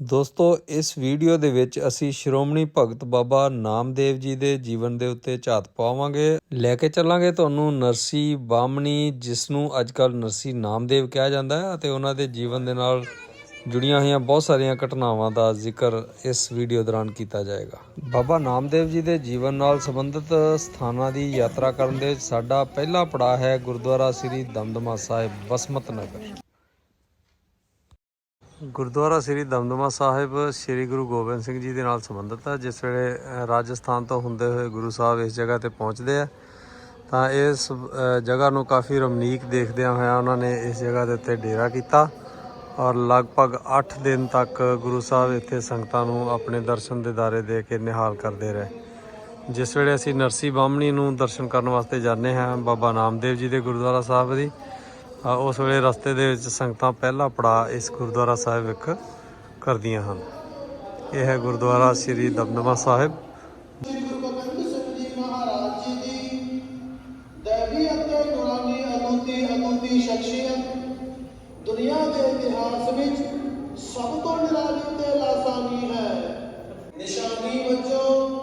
ਦੋਸਤੋ, ਇਸ ਵੀਡੀਓ ਦੇ ਵਿੱਚ ਅਸੀਂ ਸ਼੍ਰੋਮਣੀ ਭਗਤ ਬਾਬਾ ਨਾਮਦੇਵ ਜੀ ਦੇ ਜੀਵਨ ਦੇ ਉੱਤੇ ਝਾਤ ਪਾਵਾਂਗੇ। ਲੈ ਕੇ ਚੱਲਾਂਗੇ ਤੁਹਾਨੂੰ ਨਰਸੀ ਬਾਮਣੀ ਜਿਸ ਨੂੰ ਅੱਜਕੱਲ ਨਰਸੀ ਨਾਮਦੇਵ ਕਿਹਾ ਜਾਂਦਾ ਹੈ ਅਤੇ ਉਹਨਾਂ ਦੇ ਜੀਵਨ ਦੇ ਨਾਲ ਜੁੜੀਆਂ ਹੋਈਆਂ ਬਹੁਤ ਸਾਰੀਆਂ ਘਟਨਾਵਾਂ ਦਾ ਜ਼ਿਕਰ ਇਸ ਵੀਡੀਓ ਦੌਰਾਨ ਕੀਤਾ ਜਾਏਗਾ। ਬਾਬਾ ਨਾਮਦੇਵ ਜੀ ਦੇ ਜੀਵਨ ਨਾਲ ਸੰਬੰਧਿਤ ਸਥਾਨਾਂ ਦੀ ਯਾਤਰਾ ਕਰਨ ਦੇ ਸਾਡਾ ਪਹਿਲਾ ਪੜਾਅ ਹੈ ਗੁਰਦੁਆਰਾ ਸ੍ਰੀ ਦਮਦਮਾ ਸਾਹਿਬ ਬਸਮਤ ਨਗਰ। ਗੁਰਦੁਆਰਾ ਸ੍ਰੀ ਦਮਦਮਾ ਸਾਹਿਬ, ਸ੍ਰੀ ਗੁਰੂ ਗੋਬਿੰਦ ਸਿੰਘ ਜੀ ਦੇ ਨਾਲ ਸੰਬੰਧਿਤ ਹੈ ਜਿਸ ਵੇਲੇ ਰਾਜਸਥਾਨ ਤੋਂ ਹੁੰਦੇ ਹੋਏ ਗੁਰੂ ਸਾਹਿਬ ਇਸ ਜਗ੍ਹਾ ਤੇ ਪਹੁੰਚਦੇ ਆ। ਤਾਂ ਇਸ ਜਗ੍ਹਾ ਨੂੰ ਕਾਫੀ ਰਮਨੀਕ ਦੇਖਦਿਆਂ ਹੋਇਆਂ ਉਹਨਾਂ ਨੇ ਇਸ ਜਗ੍ਹਾ ਦੇ ਉੱਤੇ ਡੇਰਾ ਕੀਤਾ ਔਰ ਲਗਭਗ 8 ਦਿਨ ਤੱਕ ਗੁਰੂ ਸਾਹਿਬ ਇੱਥੇ ਸੰਗਤਾਂ ਨੂੰ ਆਪਣੇ ਦਰਸ਼ਨ ਦਿਦਾਰੇ ਦੇ ਕੇ ਨਿਹਾਲ ਕਰਦੇ ਰਹੇ। ਜਿਸ ਵੇਲੇ ਅਸੀਂ ਨਰਸੀ ਬਾਹਮਣੀ ਨੂੰ ਦਰਸ਼ਨ ਕਰਨ ਵਾਸਤੇ ਜਾਂਦੇ ਹਾਂ, ਬਾਬਾ ਨਾਮਦੇਵ ਜੀ ਦੇ ਗੁਰਦੁਆਰਾ ਸਾਹਿਬ ਦੀ ਉਸ ਵੇਲੇ ਰਸਤੇ ਦੇ ਵਿੱਚ ਸੰਗਤਾਂ ਪਹਿਲਾ ਪੜਾ ਇਸ ਗੁਰਦੁਆਰਾ ਸਾਹਿਬ ਵਿਖ ਕਰਦੀਆਂ ਹਨ। ਇਹ ਹੈ ਗੁਰਦੁਆਰਾ ਸ੍ਰੀ ਦਮਦਮਾ ਸਾਹਿਬ। ਦੁਨੀਆ ਦੇ ਇਤਿਹਾਸ ਵਿੱਚ ਸਭ ਤੋਂ ਨਿਰਾਲੀ ਤੇ ਲਾਸਾਨੀ ਹੈ ਨਿਸ਼ਾਨੀ ਵਜੋਂ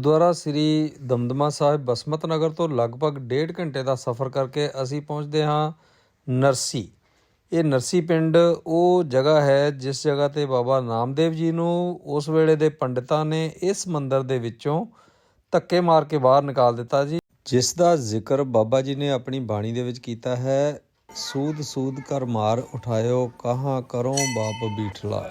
ਗੁਰਦੁਆਰਾ ਸ੍ਰੀ ਦਮਦਮਾ ਸਾਹਿਬ ਬਸਮਤ ਨਗਰ ਤੋਂ ਲਗਭਗ ਡੇਢ ਘੰਟੇ ਦਾ ਸਫ਼ਰ ਕਰਕੇ ਅਸੀਂ ਪਹੁੰਚਦੇ ਹਾਂ ਨਰਸੀ। ਇਹ ਨਰਸੀ ਪਿੰਡ ਉਹ ਜਗ੍ਹਾ ਹੈ ਜਿਸ ਜਗ੍ਹਾ ਤੇ ਬਾਬਾ ਨਾਮਦੇਵ ਜੀ ਨੂੰ ਉਸ ਵੇਲੇ ਦੇ ਪੰਡਿਤਾਂ ਨੇ ਇਸ ਮੰਦਿਰ ਦੇ ਵਿੱਚੋਂ ਧੱਕੇ ਮਾਰ ਕੇ ਬਾਹਰ ਨਿਕਾਲ ਦਿੱਤਾ ਜੀ। ਜਿਸ ਦਾ ਜ਼ਿਕਰ ਬਾਬਾ ਜੀ ਨੇ ਆਪਣੀ ਬਾਣੀ ਦੇ ਵਿੱਚ ਕੀਤਾ ਹੈ ਸੂਦ ਸੂਦ ਕਰ ਮਾਰ ਉਠਾਇਓ, ਕਹਾਂ ਕਰੋ ਬਾਪ ਬੀਠਲਾ?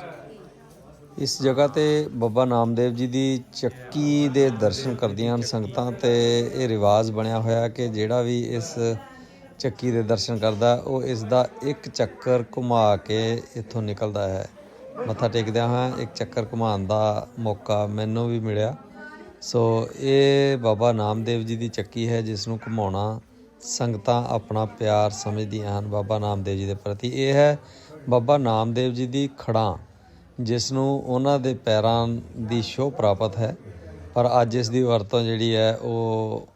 ਇਸ ਜਗ੍ਹਾ ਤੇ ਬਾਬਾ ਨਾਮਦੇਵ ਜੀ ਦੀ ਚੱਕੀ ਦੇ ਦਰਸ਼ਨ ਕਰਦੀਆਂ ਹਨ ਸੰਗਤਾਂ ਤੇ ਇਹ ਰਿਵਾਜ ਬਣਿਆ ਹੋਇਆ ਕਿ ਜਿਹੜਾ ਵੀ ਇਸ ਚੱਕੀ ਦੇ ਦਰਸ਼ਨ ਕਰਦਾ, ਉਹ ਇਸ ਦਾ ਇੱਕ ਚੱਕਰ ਘੁਮਾ ਕੇ ਇੱਥੋਂ ਨਿਕਲਦਾ ਹੈ। ਮੱਥਾ ਟੇਕਦਿਆਂ ਹਾਂ ਇੱਕ ਚੱਕਰ ਘੁਮਾਉਣ ਦਾ ਮੌਕਾ ਮੈਨੂੰ ਵੀ ਮਿਲਿਆ। ਸੋ ਇਹ ਬਾਬਾ ਨਾਮਦੇਵ ਜੀ ਦੀ ਚੱਕੀ ਹੈ, ਜਿਸ ਨੂੰ ਘੁਮਾਉਣਾ ਸੰਗਤਾਂ ਆਪਣਾ ਪਿਆਰ ਸਮਝਦੀਆਂ ਹਨ। ਬਾਬਾ ਨਾਮਦੇਵ ਜੀ ਦੇ ਪ੍ਰਤੀ ਇਹ ਹੈ, ਬਾਬਾ ਨਾਮਦੇਵ ਜੀ ਦੀ ਖੜਾਂ। ਜਿਸ ਨੂੰ ਉਹਨਾਂ ਦੇ ਪੈਰਾਂ ਦੀ ਸ਼ੋਅ ਪ੍ਰਾਪਤ ਹੈ, ਪਰ ਅੱਜ ਇਸ ਦੀ ਵਰਤੋਂ ਜਿਹੜੀ ਹੈ, ਉਹ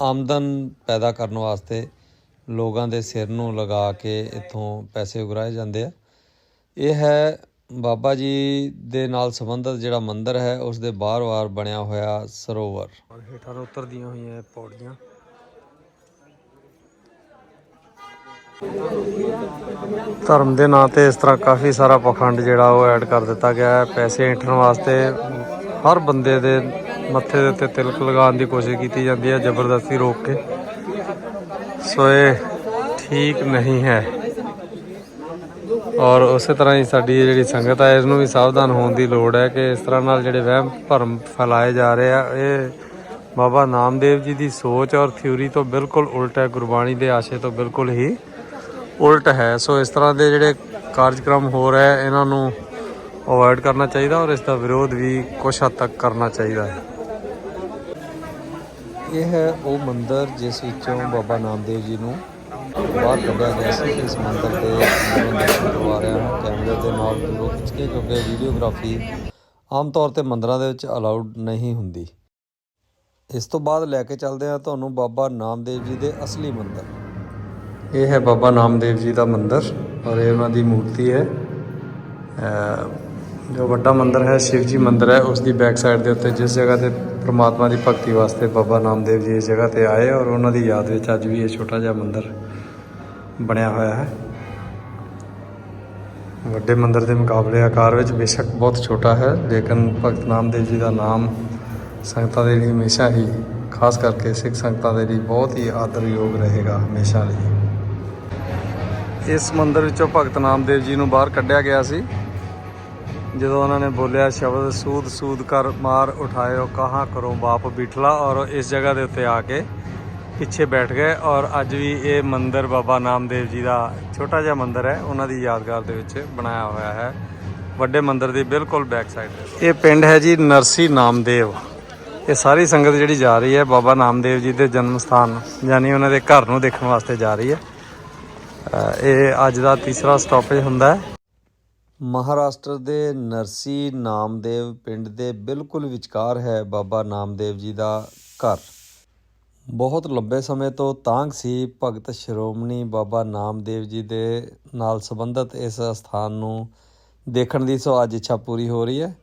ਆਮਦਨ ਪੈਦਾ ਕਰਨ ਵਾਸਤੇ ਲੋਕਾਂ ਦੇ ਸਿਰ ਨੂੰ ਲਗਾ ਕੇ ਇੱਥੋਂ ਪੈਸੇ ਉਗਰਾਏ ਜਾਂਦੇ ਆ। ਇਹ ਹੈ ਬਾਬਾ ਜੀ ਦੇ ਨਾਲ ਸੰਬੰਧਿਤ ਜਿਹੜਾ ਮੰਦਿਰ ਹੈ, ਉਸ ਦੇ ਬਾਹਰ-ਬਾਹਰ ਬਣਿਆ ਹੋਇਆ ਸਰੋਵਰ। ਹੇਠਾਂ ਨੂੰ ਉਤਰਦੀਆਂ ਹੋਈਆਂ ਪੌੜੀਆਂ। ਧਰਮ ਦੇ ਨਾਂ ਤੇ ਇਸ ਤਰ੍ਹਾਂ ਕਾਫੀ ਸਾਰਾ ਪਖੰਡ ਜਿਹੜਾ ਉਹ ਐਡ ਕਰ ਦਿੱਤਾ ਗਿਆ ਹੈ। ਪੈਸੇ ਏਠਣ ਵਾਸਤੇ ਹਰ ਬੰਦੇ ਦੇ ਮੱਥੇ ਦੇ ਉੱਤੇ ਤਿਲਕ ਲਗਾਉਣ ਦੀ ਕੋਸ਼ਿਸ਼ ਕੀਤੀ ਜਾਂਦੀ ਹੈ, ਜ਼ਬਰਦਸਤੀ ਰੋਕ ਕੇ। ਸੋ ਇਹ ਠੀਕ ਨਹੀਂ ਹੈ। ਔਰ ਉਸੇ ਤਰ੍ਹਾਂ ਹੀ ਸਾਡੀ ਜਿਹੜੀ ਸੰਗਤ ਹੈ ਇਸ ਨੂੰ ਵੀ ਸਾਵਧਾਨ ਹੋਣ ਦੀ ਲੋੜ ਹੈ ਕਿ ਇਸ ਤਰ੍ਹਾਂ ਨਾਲ ਜਿਹੜੇ ਵਹਿਮ ਭਰਮ ਫੈਲਾਏ ਜਾ ਰਹੇ ਆ, ਇਹ ਬਾਬਾ ਨਾਮਦੇਵ ਜੀ ਦੀ ਸੋਚ ਔਰ ਥਿਊਰੀ ਤੋਂ ਬਿਲਕੁਲ ਉਲਟ ਹੈ, ਗੁਰਬਾਣੀ ਦੇ ਆਸ਼ੇ ਤੋਂ ਬਿਲਕੁਲ ਹੀ ਉਲਟ ਹੈ। ਸੋ ਇਸ ਤਰ੍ਹਾਂ ਦੇ ਜਿਹੜੇ ਕਾਰਜਕ੍ਰਮ ਹੋ ਰਹੇ, ਇਹਨਾਂ ਨੂੰ ਅਵੋਇਡ ਕਰਨਾ ਚਾਹੀਦਾ ਔਰ ਇਸ ਦਾ ਵਿਰੋਧ ਵੀ ਕੁਝ ਹੱਦ ਤੱਕ ਕਰਨਾ ਚਾਹੀਦਾ ਹੈ। ਇਹ ਹੈ ਉਹ ਮੰਦਿਰ ਜਿਸ ਵਿੱਚੋਂ ਬਾਬਾ ਨਾਮਦੇਵ ਜੀ ਨੂੰ ਬਾਹਰ ਕੱਢਿਆ ਗਿਆ ਸੀ। ਇਸ ਮੰਦਿਰ ਦੇ ਦਰਸ਼ਨ ਕਰਵਾ ਰਿਹਾ ਹਾਂ। ਕੈਮਰੇ ਦੇ ਨਾਲ ਦੂਰੋਂ ਖਿੱਚ ਕੇ ਕਿਉਂਕਿ ਵੀਡੀਓਗ੍ਰਾਫੀ ਆਮ ਤੌਰ ਤੇ ਮੰਦਰਾਂ ਦੇ ਵਿੱਚ ਅਲਾਉਡ ਨਹੀਂ ਹੁੰਦੀ। ਇਸ ਤੋਂ ਬਾਅਦ ਲੈ ਕੇ ਚੱਲਦੇ ਹਾਂ ਤੁਹਾਨੂੰ ਬਾਬਾ ਨਾਮਦੇਵ ਜੀ ਦੇ ਅਸਲੀ ਮੰਦਿਰ। ਇਹ ਹੈ ਬਾਬਾ ਨਾਮਦੇਵ ਜੀ ਦਾ ਮੰਦਿਰ ਔਰ ਇਹ ਉਹਨਾਂ ਦੀ ਮੂਰਤੀ ਹੈ। ਜੋ ਵੱਡਾ ਮੰਦਿਰ ਹੈ, ਸ਼ਿਵ ਜੀ ਮੰਦਿਰ ਹੈ, ਉਸ ਦੀ ਬੈਕ ਸਾਈਡ ਦੇ ਉੱਤੇ ਜਿਸ ਜਗ੍ਹਾ ਤੇ ਪ੍ਰਮਾਤਮਾ ਦੀ ਭਗਤੀ ਵਾਸਤੇ ਬਾਬਾ ਨਾਮਦੇਵ ਜੀ ਇਸ ਜਗ੍ਹਾ ਤੇ ਆਏ ਔਰ ਉਹਨਾਂ ਦੀ ਯਾਦ ਵਿੱਚ ਅੱਜ ਵੀ ਇਹ ਛੋਟਾ ਜਿਹਾ ਮੰਦਿਰ ਬਣਿਆ ਹੋਇਆ ਹੈ। ਵੱਡੇ ਮੰਦਿਰ ਦੇ ਮੁਕਾਬਲੇ ਆਕਾਰ ਵਿੱਚ ਬੇਸ਼ੱਕ ਬਹੁਤ ਛੋਟਾ ਹੈ, ਲੇਕਿਨ ਭਗਤ ਨਾਮਦੇਵ ਜੀ ਦਾ ਨਾਮ ਸੰਗਤਾਂ ਦੇ ਲਈ ਹਮੇਸ਼ਾ ਹੀ, ਖਾਸ ਕਰਕੇ ਸਿੱਖ ਸੰਗਤਾਂ ਦੇ ਲਈ ਬਹੁਤ ਹੀ ਆਦਰਯੋਗ ਰਹੇਗਾ ਹਮੇਸ਼ਾ ਲਈ। ਇਸ ਮੰਦਿਰ ਵਿੱਚੋਂ ਭਗਤ ਨਾਮਦੇਵ ਜੀ ਨੂੰ ਬਾਹਰ ਕੱਢਿਆ ਗਿਆ ਸੀ। ਜਦੋਂ ਉਹਨਾਂ ਨੇ ਬੋਲਿਆ, ਸ਼ਬਦ ਸੂਦ ਸੂਦ ਕਰ, ਮਾਰ ਉਠਾਇਓ, ਕਹਾਂ ਕਰੋ ਬਾਪ ਬਿਠਲਾ? ਔਰ ਇਸ ਜਗ੍ਹਾ ਦੇ ਉੱਤੇ ਆ ਕੇ ਪਿੱਛੇ ਬੈਠ ਗਏ ਔਰ ਅੱਜ ਵੀ ਇਹ ਮੰਦਿਰ ਬਾਬਾ ਨਾਮਦੇਵ ਜੀ ਦਾ ਛੋਟਾ ਜਿਹਾ ਮੰਦਿਰ ਹੈ। ਉਹਨਾਂ ਦੀ ਯਾਦਗਾਰ ਦੇ ਵਿੱਚ ਬਣਾਇਆ ਹੋਇਆ ਹੈ। ਵੱਡੇ ਮੰਦਿਰ ਦੀ ਬਿਲਕੁਲ ਬੈਕ ਸਾਈਡ ਤੇ। ਇਹ ਪਿੰਡ ਹੈ ਜੀ ਨਰਸੀ ਨਾਮਦੇਵ। ਇਹ ਸਾਰੀ ਸੰਗਤ ਜਿਹੜੀ ਜਾ ਰਹੀ ਹੈ ਬਾਬਾ ਨਾਮਦੇਵ ਜੀ ਦੇ ਜਨਮ ਸਥਾਨ, ਯਾਨੀ ਉਹਨਾਂ ਦੇ ਘਰ ਨੂੰ ਦੇਖਣ ਵਾਸਤੇ ਜਾ ਰਹੀ ਹੈ। ਇਹ ਅੱਜ ਦਾ ਤੀਸਰਾ ਸਟਾਪੇਜ ਹੁੰਦਾ ਹੈ। ਮਹਾਰਾਸ਼ਟਰ ਦੇ ਨਰਸੀ ਨਾਮਦੇਵ ਪਿੰਡ ਦੇ ਬਿਲਕੁਲ ਵਿਚਕਾਰ ਹੈ ਬਾਬਾ ਨਾਮਦੇਵ ਜੀ ਦਾ ਘਰ। ਬਹੁਤ ਲੰਬੇ ਸਮੇਂ ਤੋਂ ਤਾਂਗ ਸੀ ਭਗਤ ਸ਼੍ਰੋਮਣੀ ਬਾਬਾ ਨਾਮਦੇਵ ਜੀ ਦੇ ਨਾਲ ਸੰਬੰਧਿਤ ਇਸ ਸਥਾਨ ਨੂੰ ਦੇਖਣ ਦੀ ਸੋ ਅੱਜ ਇੱਛਾ ਪੂਰੀ ਹੋ ਰਹੀ ਹੈ।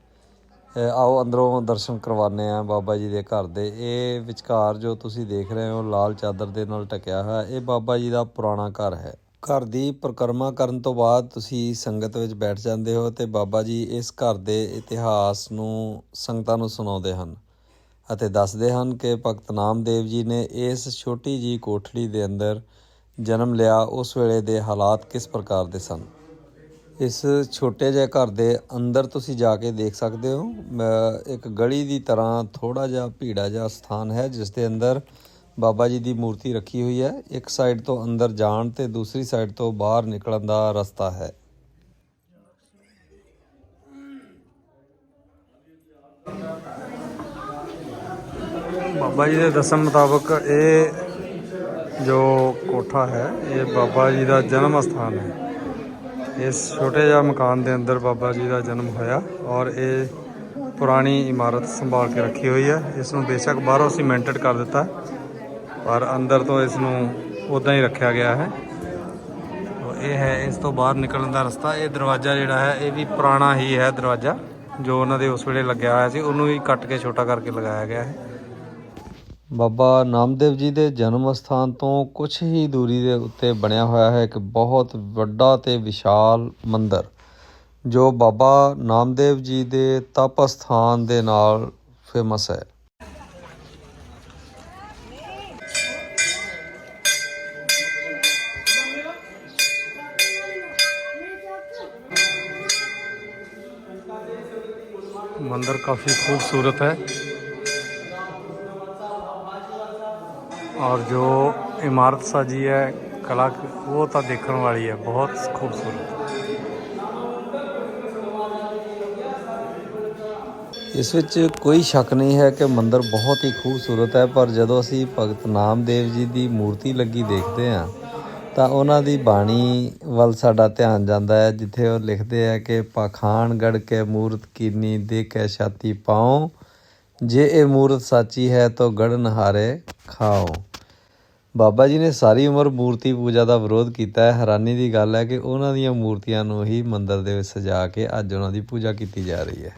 ਆਓ ਅੰਦਰੋਂ ਦਰਸ਼ਨ ਕਰਵਾਉਂਦੇ ਆ ਬਾਬਾ ਜੀ ਦੇ ਘਰ ਦੇ। ਇਹ ਵਿਚਕਾਰ ਜੋ ਤੁਸੀਂ ਦੇਖ ਰਹੇ ਹੋ ਲਾਲ ਚਾਦਰ ਦੇ ਨਾਲ ਢਕਿਆ ਹੋਇਆ, ਇਹ ਬਾਬਾ ਜੀ ਦਾ ਪੁਰਾਣਾ ਘਰ ਹੈ। ਘਰ ਦੀ ਪਰਿਕਰਮਾ ਕਰਨ ਤੋਂ ਬਾਅਦ ਤੁਸੀਂ ਸੰਗਤ ਵਿੱਚ ਬੈਠ ਜਾਂਦੇ ਹੋ ਤੇ ਬਾਬਾ ਜੀ ਇਸ ਘਰ ਦੇ ਇਤਿਹਾਸ ਨੂੰ, ਸੰਗਤਾਂ ਨੂੰ ਸੁਣਾਉਂਦੇ ਹਨ ਅਤੇ ਦੱਸਦੇ ਹਨ ਕਿ ਭਗਤ ਨਾਮਦੇਵ ਜੀ ਨੇ ਇਸ ਛੋਟੀ ਜੀ ਕੋਠੜੀ ਦੇ ਅੰਦਰ ਜਨਮ ਲਿਆ, ਉਸ ਵੇਲੇ ਦੇ ਹਾਲਾਤ ਕਿਸ ਪ੍ਰਕਾਰ ਦੇ ਸਨ? ਇਸ ਛੋਟੇ ਜਿਹੇ ਘਰ ਦੇ ਅੰਦਰ ਤੁਸੀਂ ਜਾ ਕੇ ਦੇਖ ਸਕਦੇ ਹੋ। ਇੱਕ ਗਲੀ ਦੀ ਤਰ੍ਹਾਂ ਥੋੜਾ ਜਿਹਾ ਭੀੜਾ ਜਿਹਾ ਸਥਾਨ ਹੈ, ਜਿਸ ਦੇ ਅੰਦਰ ਬਾਬਾ ਜੀ ਦੀ ਮੂਰਤੀ ਰੱਖੀ ਹੋਈ ਹੈ। ਇੱਕ ਸਾਈਡ ਤੋਂ ਅੰਦਰ ਜਾਣ ਤੇ ਦੂਸਰੀ ਸਾਈਡ ਤੋਂ ਬਾਹਰ ਨਿਕਲਣ ਦਾ ਰਸਤਾ ਹੈ। ਬਾਬਾ ਜੀ ਦੇ ਦੱਸਣ ਮੁਤਾਬਕ ਇਹ ਜੋ ਕੋਠਾ ਹੈ, ਇਹ ਬਾਬਾ ਜੀ ਦਾ ਜਨਮ ਸਥਾਨ ਹੈ। ਇਸ ਛੋਟੇ ਜਿਹਾ ਮਕਾਨ ਦੇ ਅੰਦਰ ਬਾਬਾ ਜੀ ਦਾ ਜਨਮ ਹੋਇਆ ਔਰ ਇਹ ਪੁਰਾਣੀ ਇਮਾਰਤ ਸੰਭਾਲ ਕੇ ਰੱਖੀ ਹੋਈ ਹੈ। ਇਸ ਨੂੰ ਬੇਸ਼ੱਕ ਬਾਹਰੋਂ ਸੀਮੈਂਟਡ ਕਰ ਦਿੱਤਾ। ਪਰ ਅੰਦਰ ਤੋਂ ਇਸ ਨੂੰ ਉਦਾਂ ਹੀ ਰੱਖਿਆ ਗਿਆ ਹੈ। ਤੋ ਇਹ ਹੈ, ਇਸ ਤੋਂ ਬਾਹਰ ਨਿਕਲਣ ਦਾ ਰਸਤਾ। ਇਹ ਦਰਵਾਜ਼ਾ ਜਿਹੜਾ ਹੈ, ਇਹ ਵੀ ਪੁਰਾਣਾ ਹੀ ਹੈ ਦਰਵਾਜ਼ਾ, ਜੋ ਉਹਨਾਂ ਦੇ ਉਸ ਵੇਲੇ ਲੱਗਿਆ ਹੋਇਆ ਸੀ। ਉਹਨੂੰ ਹੀ ਕੱਟ ਕੇ, ਛੋਟਾ ਕਰਕੇ ਲਗਾਇਆ ਗਿਆ ਹੈ। ਬਾਬਾ ਨਾਮਦੇਵ ਜੀ ਦੇ ਜਨਮ ਸਥਾਨ ਤੋਂ ਕੁਝ ਹੀ ਦੂਰੀ ਦੇ ਉੱਤੇ ਬਣਿਆ ਹੋਇਆ ਹੈ ਇੱਕ ਬਹੁਤ ਵੱਡਾ ਤੇ ਵਿਸ਼ਾਲ ਮੰਦਿਰ, ਜੋ ਬਾਬਾ ਨਾਮਦੇਵ ਜੀ ਦੇ ਤਪ ਸਥਾਨ ਦੇ ਨਾਲ ਫੇਮਸ ਹੈ। ਮੰਦਿਰ ਕਾਫੀ ਖੂਬਸੂਰਤ ਹੈ और जो इमारत सजी है कला वो तो देखने वाली है बहुत खूबसूरत ਇਸ ਵਿੱਚ ਕੋਈ ਸ਼ੱਕ ਨਹੀਂ ਹੈ ਕਿ ਮੰਦਿਰ ਬਹੁਤ ਹੀ ਖੂਬਸੂਰਤ ਹੈ ਪਰ ਜਦੋਂ ਅਸੀਂ ਭਗਤ ਨਾਮਦੇਵ ਜੀ ਦੀ ਮੂਰਤੀ ਲੱਗੀ ਦੇਖਦੇ ਹਾਂ ਤਾਂ ਉਹਨਾਂ ਦੀ ਬਾਣੀ ਵੱਲ ਸਾਡਾ ਧਿਆਨ ਜਾਂਦਾ ਹੈ, ਜਿੱਥੇ ਉਹ ਲਿਖਦੇ ਆ ਕਿ ਪਾਖਾਨ ਗੜ ਕੇ ਮੂਰਤ ਕੀਨੀ ਦੇ ਕੇ ਛਾਤੀ ਪਾਉ, ਜੇ ਇਹ ਮੂਰਤ ਸਾਚੀ ਹੈ ਤਾਂ ਗੜ ਨਹਾਰੇ ਖਾਓ। ਬਾਬਾ ਜੀ ਨੇ ਸਾਰੀ ਉਮਰ ਮੂਰਤੀ ਪੂਜਾ ਦਾ ਵਿਰੋਧ ਕੀਤਾ ਹੈ। ਹੈਰਾਨੀ ਦੀ ਗੱਲ ਹੈ ਕਿ ਉਹਨਾਂ ਦੀਆਂ ਮੂਰਤੀਆਂ ਨੂੰ ਹੀ ਮੰਦਰ ਦੇ ਵਿੱਚ ਸਜਾ ਕੇ ਅੱਜ ਉਹਨਾਂ ਦੀ ਪੂਜਾ ਕੀਤੀ ਜਾ ਰਹੀ ਹੈ।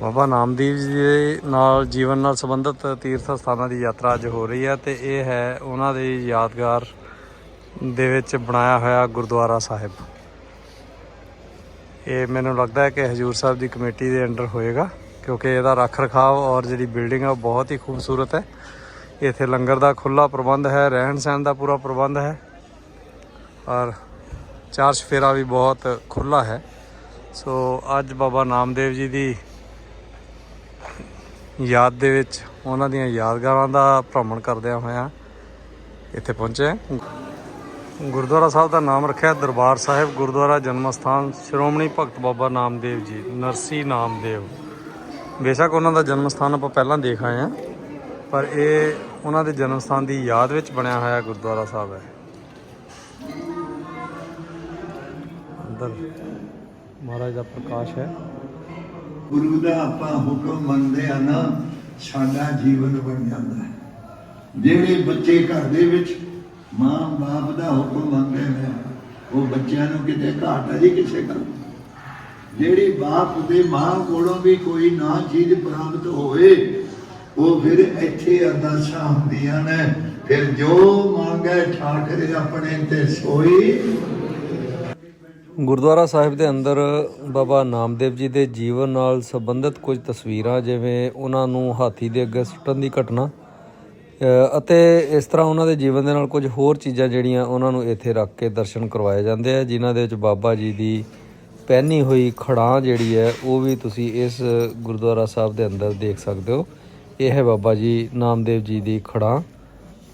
ਬਾਬਾ ਨਾਮਦੇਵ ਜੀ ਦੇ ਨਾਲ ਜੀਵਨ ਨਾਲ ਸੰਬੰਧਿਤ ਤੀਰਥ ਸਥਾਨਾਂ ਦੀ ਯਾਤਰਾ ਅੱਜ ਹੋ ਰਹੀ ਹੈ ਤੇ ਇਹ ਹੈ ਉਹਨਾਂ ਦੇ ਯਾਦਗਾਰ ਦੇ ਵਿੱਚ ਬਣਾਇਆ ਹੋਇਆ ਗੁਰਦੁਆਰਾ ਸਾਹਿਬ। ਇਹ ਮੈਨੂੰ ਲੱਗਦਾ ਹੈ ਕਿ ਹਜੂਰ ਸਾਹਿਬ ਦੀ ਕਮੇਟੀ ਦੇ ਅੰਡਰ ਹੋਏਗਾ, ਕਿਉਂਕਿ ਇਹਦਾ ਰੱਖ ਰਖਾਵ ਔਰ ਜਿਹੜੀ ਬਿਲਡਿੰਗ ਹੈ ਉਹ ਬਹੁਤ ਹੀ ਖੂਬਸੂਰਤ ਹੈ। ਇੱਥੇ ਲੰਗਰ ਦਾ ਖੁੱਲਾ ਪ੍ਰਬੰਧ ਹੈ, ਰਹਿਣ ਸਹਿਣ ਦਾ ਪੂਰਾ ਪ੍ਰਬੰਧ ਹੈ ਔਰ ਚਾਰ ਸਫੇਰਾ ਵੀ ਬਹੁਤ ਖੁੱਲਾ ਹੈ। ਸੋ ਅੱਜ ਬਾਬਾ ਨਾਮਦੇਵ ਜੀ ਦੀ ਯਾਦ ਦੇ ਵਿੱਚ ਉਹਨਾਂ ਦੀਆਂ ਯਾਦਗਾਰਾਂ ਦਾ ਭ੍ਰਮਣ ਕਰਦਿਆਂ ਹੋਇਆਂ ਇੱਥੇ ਪਹੁੰਚੇ ਗੁਰਦੁਆਰਾ ਸਾਹਿਬ ਦਾ ਨਾਮ ਰੱਖਿਆ ਦਰਬਾਰ ਸਾਹਿਬ, ਗੁਰਦੁਆਰਾ ਜਨਮ ਸਥਾਨ ਸ਼੍ਰੋਮਣੀ ਭਗਤ ਬਾਬਾ ਨਾਮਦੇਵ ਜੀ, ਨਰਸੀ ਨਾਮਦੇਵ। ਬੇਸ਼ੱਕ ਉਹਨਾਂ ਦਾ ਜਨਮ ਸਥਾਨ ਆਪਾਂ ਪਹਿਲਾਂ ਦੇਖ ਆਏ ਹਾਂ, ਪਰ ਇਹ ਉਹਨਾਂ ਦੇ ਜਨਮ ਸਥਾਨ ਦੀ ਯਾਦ ਵਿੱਚ ਬਣਿਆ ਹੋਇਆ ਗੁਰਦੁਆਰਾ ਸਾਹਿਬ ਹੈ। ਅੰਦਰ ਮਹਾਰਾਜ ਦਾ ਪ੍ਰਕਾਸ਼ ਹੈ। ਗੁਰੂ ਦਾ ਆਪਾਂ ਹੁਕਮ ਮੰਨਦੇ ਆ ਨਾ, ਸਾਡਾ ਜੀਵਨ ਬਣ ਜਾਂਦਾ ਹੈ। ਜਿਹੜੇ ਬੱਚੇ ਘਰ ਦੇ ਵਿੱਚ ਮਾਂ ਬਾਪ ਦਾ ਹੁਕਮ ਮੰਨਦੇ ਨੇ, ਉਹ ਬੱਚਿਆਂ ਨੂੰ ਕਿਤੇ ਘਾਟ ਹੈ ਜੀ ਕਿਸੇ ਕਰ ਜਿਹੜੀ ਬਾਪ ਦੇ ਮਾਂ ਕੋਲੋਂ ਵੀ ਕੋਈ ਨਾ ਚੀਜ਼ ਪ੍ਰਾਪਤ ਹੋਵੇ, ਉਹ ਫਿਰ ਇੱਥੇ ਅਰਦਾਸਾਂ ਹੁੰਦੀਆਂ ਨੇ। ਫਿਰ ਜੋ ਮੰਗੇ ਠਾਕਰੇ ਆਪਣੇ ਤੇ ਸੋਈ ਗੁਰਦੁਆਰਾ ਸਾਹਿਬ ਦੇ ਅੰਦਰ ਬਾਬਾ ਨਾਮਦੇਵ ਜੀ ਦੇ ਜੀਵਨ ਨਾਲ ਸੰਬੰਧਿਤ ਕੁਝ ਤਸਵੀਰਾਂ, ਜਿਵੇਂ ਉਹਨਾਂ ਨੂੰ ਹਾਥੀ ਦੇ ਅੱਗੇ ਸੁੱਟਣ ਦੀ ਘਟਨਾ ਅਤੇ ਇਸ ਤਰ੍ਹਾਂ ਉਹਨਾਂ ਦੇ ਜੀਵਨ ਦੇ ਨਾਲ ਕੁਝ ਹੋਰ ਚੀਜ਼ਾਂ ਜਿਹੜੀਆਂ ਉਹਨਾਂ ਨੂੰ ਇੱਥੇ ਰੱਖ ਕੇ ਦਰਸ਼ਨ ਕਰਵਾਏ ਜਾਂਦੇ ਆ, ਜਿਨ੍ਹਾਂ ਦੇ ਵਿੱਚ ਬਾਬਾ ਜੀ ਦੀ ਪਹਿਨੀ ਹੋਈ ਖੜਾਂ ਜਿਹੜੀ ਹੈ, ਉਹ ਵੀ ਤੁਸੀਂ ਇਸ ਗੁਰਦੁਆਰਾ ਸਾਹਿਬ ਦੇ ਅੰਦਰ ਦੇਖ ਸਕਦੇ ਹੋ। ਇਹ ਹੈ ਬਾਬਾ ਜੀ ਨਾਮਦੇਵ ਜੀ ਦੀ ਖੜਾਂ।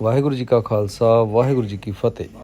ਵਾਹਿਗੁਰੂ ਜੀ ਕਾ ਖਾਲਸਾ, ਵਾਹਿਗੁਰੂ ਜੀ ਕੀ ਫਤਿਹ।